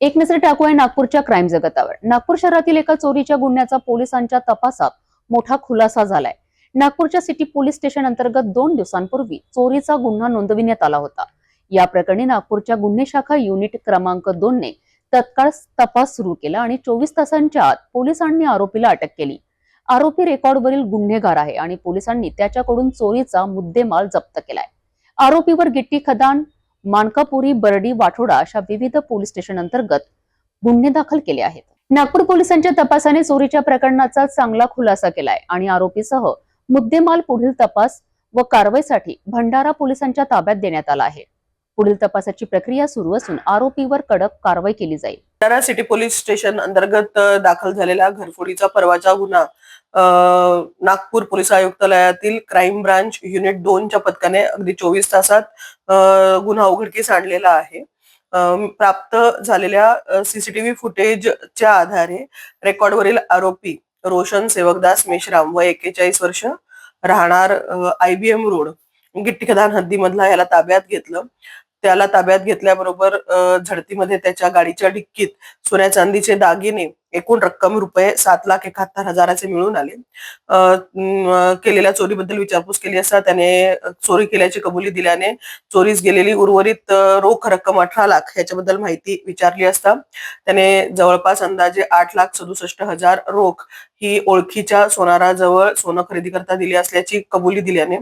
एक नजर टाकूया नागपूरच्या क्राईम जगतावर. नागपूर शहरातील एका चोरीच्या गुन्ह्याचा पोलिसांच्या तपासात मोठा खुलासा झालाय. नागपूरच्या सिटी पोलीस स्टेशन अंतर्गत दोन दिवसांपूर्वी चोरीचा गुन्हा नोंदविण्यात आला होता. या प्रकरणी नागपूरच्या गुन्हे शाखा युनिट क्रमांक दोन ने तत्काळ तपास सुरू केला आणि चोवीस तासांच्या आत पोलिसांनी आरोपीला अटक केली. आरोपी रेकॉर्डवरील गुन्हेगार आहे आणि पोलिसांनी त्याच्याकडून चोरीचा मुद्देमाल जप्त केलाय. आरोपीवर गिट्टी खदान मानकापुरी बर्डी वाठोडा अशा विविध पोलीस स्टेशन अंतर्गत गुन्हे दाखल केले आहेत. नागपूर पोलिसांच्या तपासाने चोरीच्या प्रकरणाचा चांगला खुलासा केलाय आणि आरोपीसह मुद्देमाल पुढील तपास व कारवाईसाठी भंडारा पोलिसांच्या ताब्यात देण्यात आला आहे. पुढील तपासाची प्रक्रिया सुरू असून आरोपीवर कडक कारवाई केली जाईल. भंडारा सिटी पोलीस स्टेशन अंतर्गत दाखल झालेला घरफोडीचा परवाचा गुन्हा अ, नागपूर पोलीस आयुक्तालयातील क्राईम ब्रांच युनिट दोनच्या पथकाने अगदी चोवीस तासात गुन्हा उघडकीस आणलेला आहे. प्राप्त झालेल्या सीसीटीव्ही फुटेजच्या आधारे रेकॉर्डवरील आरोपी रोशन सेवकदास मेश्राम व एक्केचाळीस वर्ष राहणार आयबीएम रोड गिट्टीखदान हद्दीमधला याला ताब्यात घेतलं. त्याला ताब्यात घेतल्याबरोबर अ, झडतीमध्ये त्याच्या गाडीच्या डिक्कीत सोन्या चांदीचे दागिने एकूण रक्कम रुपये सात लाख एकाहत्तर हजाराचे मिळून आले. केलेल्या चोरीबद्दल विचारपूस केली असता त्याने चोरी केल्याची कबुली दिल्याने चोरीस गेलेली उर्वरित रोख रक्कम अठरा लाख याच्याबद्दल माहिती विचारली असता त्याने जवळपास अंदाजे आठ लाख सदुसष्ट हजार रोख ही ओळखीच्या सोनाराजवळ सोनं खरेदी करता दिली असल्याची कबुली दिल्याने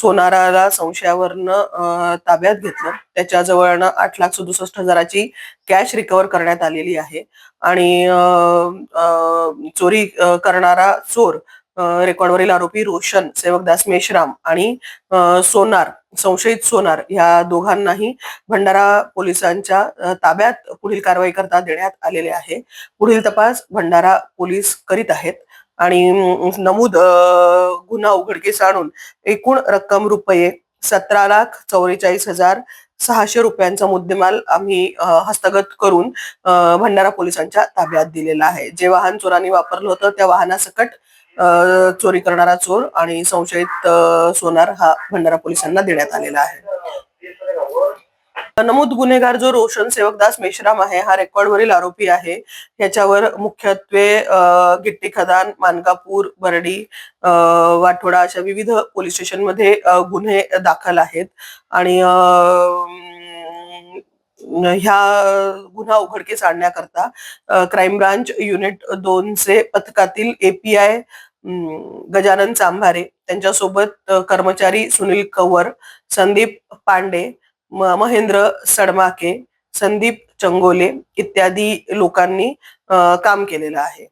सोनाराला संशयावरनं ताब्यात घेतलं. त्याच्याजवळनं आठ लाख सदुसष्ट हजाराची कॅश रिकव्हर करण्यात आलेली आहे. आणि चोरी करणारा चोर रेकॉर्डवरील आरोपी रोशन सेवकदास मेश्राम आणि सोनार संशयित सोनार या दोघांनाही भंडारा पोलिसांच्या ताब्यात पुढील कारवाई करता देण्यात आलेले आहे. पुढील तपास भंडारा पोलीस करीत आहेत. आणि नमूद गुन्हा उघडकीस आणून एकूण रक्कम रुपये सतरा लाख चौवेचाळीस हजार सहाशे रुपयांचा मुद्देमाल आम्ही अ, हस्तगत करून अ, भंडारा पोलिसांच्या ताब्यात दिलेला आहे. जे वाहन चोरांनी वापरलं होतं त्या वाहनासकट अ, चोरी करणारा चोर आणि संशयित सोनार हा भंडारा पोलिसांना देण्यात आलेला आहे. नमूद गुन्हेगार जो रोशन सेवकदास मेश्राम आहे हा रेकॉर्डवरील आरोपी आहे. याच्यावर मुख्यत्वे अ, गिट्टी खदान मानकापूर बर्डी वाठोडा अशा विविध पोलीस स्टेशनमध्ये गुन्हे दाखल आहेत. आणि ह्या गुन्हा उघडकीस आणण्याकरता क्राईम ब्रांच युनिट दोनचे पथकातील एपीआय गजानन चांभारे त्यांच्यासोबत कर्मचारी सुनील कंवर संदीप पांडे महेंद्र सडमाके संदीप चंगोले इत्यादी लोकांनी काम केलेलं आहे.